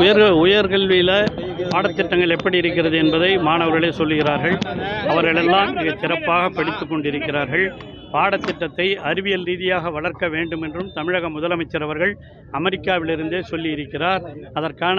உயர் உயர்கல்வியில் பாடத்திட்டங்கள் எப்படி இருக்கிறது என்பதை மாணவர்களே சொல்லுகிறார்கள். அவர்களெல்லாம் மிக சிறப்பாக படித்து கொண்டிருக்கிறார்கள். பாடத்திட்டத்தை அறிவியல் ரீதியாக வளர்க்க வேண்டும் என்றும் தமிழக முதலமைச்சர் அவர்கள் அமெரிக்காவிலிருந்தே சொல்லியிருக்கிறார். அதற்கான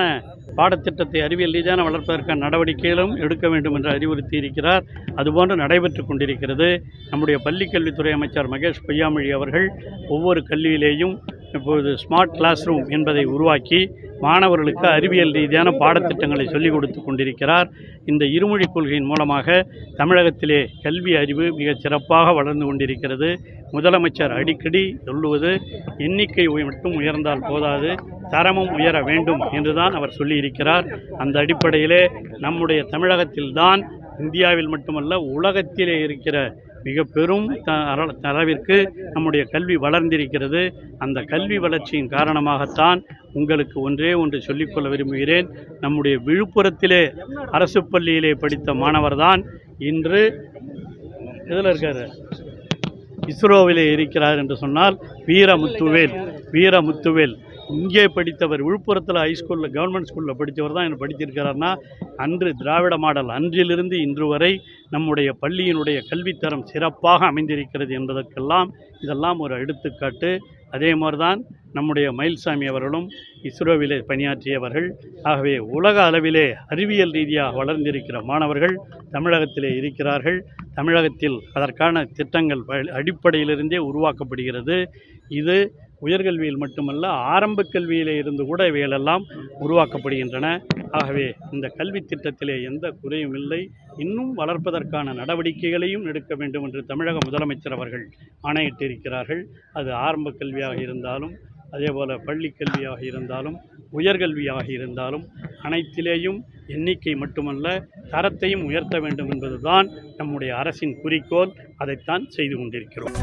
பாடத்திட்டத்தை அறிவியல் ரீதியான வளர்ப்பதற்கான நடவடிக்கைகளும் எடுக்க வேண்டும் என்று அறிவுறுத்தி இருக்கிறார் அதுபோன்று நடைபெற்று கொண்டிருக்கிறது. நம்முடைய பள்ளிக்கல்வித்துறை அமைச்சர் மகேஷ் பொய்யாமொழி அவர்கள் ஒவ்வொரு கல்வியிலேயும் இப்பொழுது ஸ்மார்ட் கிளாஸ் ரூம் என்பதை உருவாக்கி மாணவர்களுக்கு அறிவியல் ரீதியான பாடத்திட்டங்களை சொல்லிக் கொடுத்து கொண்டிருக்கிறார். இந்த இருமொழிக் கொள்கையின் மூலமாக தமிழகத்திலே கல்வி அறிவு மிகச் சிறப்பாக வளர்ந்து கொண்டிருக்கிறது. முதலமைச்சர் அடிக்கடி சொல்லுவது எண்ணிக்கை மட்டும் உயர்ந்தால் போதாது தரமும் உயர வேண்டும் என்றுதான் அவர் சொல்லியிருக்கிறார். அந்த அடிப்படையிலே நம்முடைய தமிழகத்தில்தான் இந்தியாவில் மட்டுமல்ல உலகத்திலே இருக்கிற மிக பெரும் த- அர- அளவிற்கு நம்முடைய கல்வி வளர்ந்திருக்கிறது. அந்த கல்வி வளர்ச்சியின் காரணமாகத்தான் உங்களுக்கு ஒன்றே ஒன்று சொல்லிக்கொள்ள விரும்புகிறேன். நம்முடைய விழுப்புரத்திலே அரசு பள்ளியிலே படித்த மாணவர்தான் இன்று இதில் இருக்கார்? இஸ்ரோவிலே இருக்கிறார் என்று சொன்னால் வீரமுத்துவேல் வீரமுத்துவேல். இங்கே படித்தவர் விழுப்புரத்தில் ஹைஸ்கூலில் கவர்மெண்ட் ஸ்கூலில் படித்தவர் தான் என்ன படித்திருக்கிறார்னா அன்று திராவிட மாடல் அன்றிலிருந்து இன்று வரை நம்முடைய பள்ளியினுடைய கல்வித்தரம் சிறப்பாக அமைந்திருக்கிறது என்பதற்கெல்லாம் இதெல்லாம் ஒரு எடுத்துக்காட்டு. அதே மாதிரி தான் நம்முடைய மயில்சாமி அவர்களும் இஸ்ரோவிலே பணியாற்றியவர்கள். ஆகவே உலக அளவிலே அறிவியல் ரீதியாக வளர்ந்திருக்கிற மாணவர்கள் தமிழகத்திலே இருக்கிறார்கள். தமிழகத்தில் அதற்கான திட்டங்கள் அடிப்படையிலிருந்தே உருவாக்கப்படுகிறது. இது உயர்கல்வியில் மட்டுமல்ல ஆரம்ப கல்வியிலே இருந்து கூட இவைகளெல்லாம் உருவாக்கப்படுகின்றன. ஆகவே இந்த கல்வி திட்டத்திலே எந்த குறையும் இல்லை. இன்னும் வளர்ப்பதற்கான நடவடிக்கைகளையும் எடுக்க வேண்டும் என்று தமிழக முதலமைச்சர் அவர்கள் ஆணையிட்டிருக்கிறார்கள். அது ஆரம்ப கல்வியாக இருந்தாலும் அதேபோல் பள்ளி கல்வியாக இருந்தாலும் உயர்கல்வியாக இருந்தாலும் அனைத்திலேயும் எண்ணிக்கை மட்டுமல்ல தரத்தையும் உயர்த்த வேண்டும் என்பதுதான் நம்முடைய அரசின் குறிக்கோள். அதைத்தான் செய்து கொண்டிருக்கிறோம்.